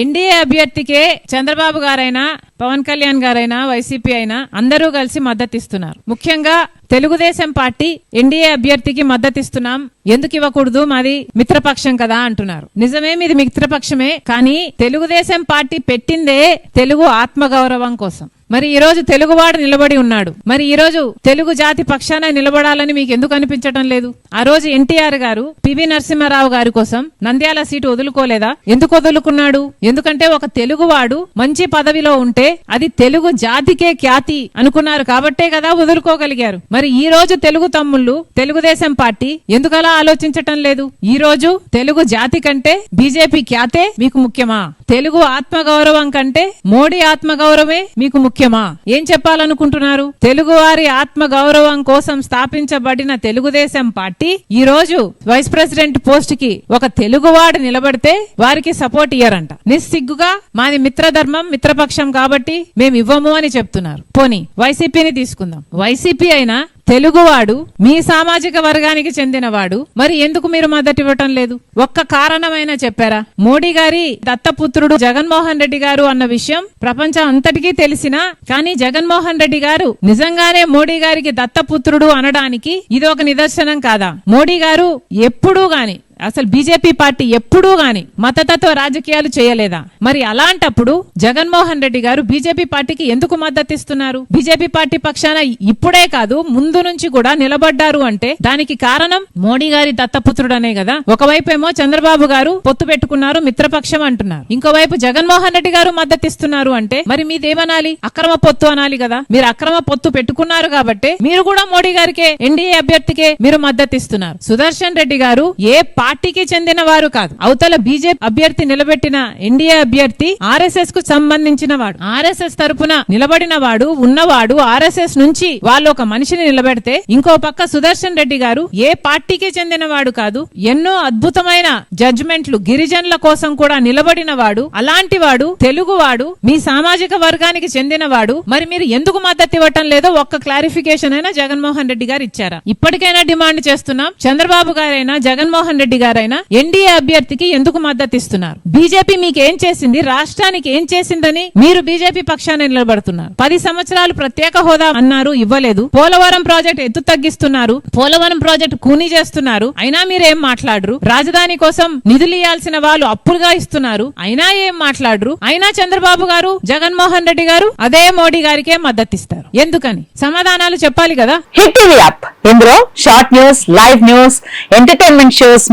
NDA అభ్యర్థికే Chandrababu గారైనా పవన్ కళ్యాణ్ గారైనా YCP అయినా అందరూ కలిసి మద్దతిస్తున్నారు. ముఖ్యంగా తెలుగుదేశం పార్టీ ఎన్డీఏ అభ్యర్థికి మద్దతిస్తున్నాం. ఎందుకు ఇవ్వకూడదు? మాది మిత్రపక్షం కదా అంటున్నారు. నిజమే మీది మిత్రపక్షమే కానీ తెలుగుదేశం పార్టీ పెట్టిందే తెలుగు ఆత్మగౌరవం కోసం. మరి ఈ రోజు తెలుగువాడు నిలబడి ఉన్నాడు. మరి ఈ రోజు తెలుగు జాతి పక్షాన నిలబడాలని మీకు ఎందుకు అనిపించడం లేదు? ఆ రోజు ఎన్టీఆర్ గారు పివి నరసింహారావు గారి కోసం నంద్యాల సీటు వదులుకోలేదా? ఎందుకు వదులుకున్నాడు? ఎందుకంటే ఒక తెలుగువాడు మంచి పదవిలో ఉంటే అది తెలుగు జాతికే ఖ్యాతి అనుకున్నారు కాబట్టే కదా వదులుకోగలిగారు. మరి ఈ రోజు తెలుగు తమ్ముళ్ళు తెలుగుదేశం పార్టీ ఎందుకలా ఆలోచించటం లేదు? ఈ రోజు తెలుగు జాతి కంటే బీజేపీ ఖ్యాతే మీకు ముఖ్యమా? తెలుగు ఆత్మగౌరవం కంటే మోడీ ఆత్మగౌరవమే మీకు ముఖ్యమా? ఏం చెప్పాలనుకుంటున్నారు? తెలుగు వారి ఆత్మగౌరవం కోసం స్థాపించబడిన తెలుగుదేశం పార్టీ ఈ రోజు వైస్ ప్రెసిడెంట్ పోస్ట్కి ఒక తెలుగువాడు నిలబడితే వారికి సపోర్ట్ ఇయ్యరంట. నిస్సిగ్గుగా మాది మిత్రధర్మం మిత్రపక్షం కాబట్టి మేము ఇవ్వము అని చెప్తున్నారు. పోని వైసీపీని తీసుకుందాం. వైసీపీ అయినా తెలుగువాడు మీ సామాజిక వర్గానికి చెందినవాడు. మరి ఎందుకు మీరు మద్దతు ఇవ్వటం లేదు? ఒక్క కారణమైనా చెప్పారా? మోడీ గారి దత్తపుత్రుడు జగన్మోహన్ రెడ్డి గారు అన్న విషయం ప్రపంచం అంతటికీ తెలిసినా కానీ జగన్మోహన్ రెడ్డి గారు నిజంగానే మోడీ గారికి దత్తపుత్రుడు అనడానికి ఇది ఒక నిదర్శనం కాదా? మోడీ గారు ఎప్పుడూ గాని అసలు బీజేపీ పార్టీ ఎప్పుడూ గాని మతతత్వ రాజకీయాలు చేయలేదా? మరి అలాంటప్పుడు జగన్మోహన్ రెడ్డి గారు బీజేపీ పార్టీకి ఎందుకు మద్దతిస్తున్నారు బీజేపీ పార్టీ పక్షాన ఇప్పుడే కాదు ముందు నుంచి కూడా నిలబడ్డారు అంటే దానికి కారణం మోడీ గారి దత్తపుత్రుడనే కదా. ఒకవైపు ఏమో చంద్రబాబు గారు పొత్తు పెట్టుకున్నారు మిత్రపక్షం అంటున్నారు. ఇంకోవైపు జగన్మోహన్ రెడ్డి గారు మద్దతిస్తున్నారు అంటే మరి మీదేమనాలి? అక్రమ పొత్తు అనాలి కదా. మీరు అక్రమ పొత్తు పెట్టుకున్నారు కాబట్టి మీరు కూడా మోడీ గారికే ఎన్డీఏ అభ్యర్థికే మీరు మద్దతిస్తున్నారు సుదర్శన్ రెడ్డి గారు ఏ పార్టీకి చెందిన వారు కాదు. అవతల బీజేపీ అభ్యర్థి నిలబెట్టిన ఎన్డీఏ అభ్యర్థి ఆర్ఎస్ఎస్కు సంబంధించిన వాడు. ఆర్ఎస్ఎస్ తరపున నిలబడిన వాడు ఉన్నవాడు ఆర్ఎస్ఎస్ నుంచి వాళ్ళు ఒక మనిషిని నిలబెడితే ఇంకో పక్క సుదర్శన్ రెడ్డి గారు ఏ పార్టీకి చెందిన వాడు కాదు ఎన్నో అద్భుతమైన జడ్జిమెంట్లు గిరిజనుల కోసం కూడా నిలబడిన వాడు అలాంటి వాడు తెలుగు వాడు మీ సామాజిక వర్గానికి చెందిన వాడు. మరి మీరు ఎందుకు మద్దతు ఇవ్వటం లేదో ఒక్క క్లారిఫికేషన్ అయినా జగన్మోహన్ రెడ్డి గారు ఇచ్చారా? ఇప్పటికైనా డిమాండ్ చేస్తున్నాం. చంద్రబాబు గారైనా జగన్మోహన్ రెడ్డి గారైనా ఎన్డీఏ అభ్యర్థికి ఎందుకు మద్దతు ఇస్తున్నారు బీజేపీ మీకు ఏం చేసింది? రాష్ట్రానికి ఏం చేసిందని మీరు బీజేపీ పక్షాన నిలబడుతున్నారు. పది సంవత్సరాలు ప్రత్యేక హోదా అన్నారు ఇవ్వలేదు. పోలవరం ప్రాజెక్ట్ ఎత్తు తగ్గిస్తున్నారు. పోలవరం ప్రాజెక్ట్ కూనీ చేస్తున్నారు. అయినా మీరేం మాట్లాడరు? రాజధాని కోసం నిధులు ఇవ్వాల్సిన వాళ్ళు అప్పులుగా ఇస్తున్నారు. అయినా ఏం మాట్లాడరు? అయినా చంద్రబాబు గారు జగన్మోహన్ రెడ్డి గారు అదే మోడీ గారికే మద్దతిస్తారు. ఎందుకని? సమాధానాలు చెప్పాలి కదా? Hit TV app. ఇందులో short news live news entertainment shows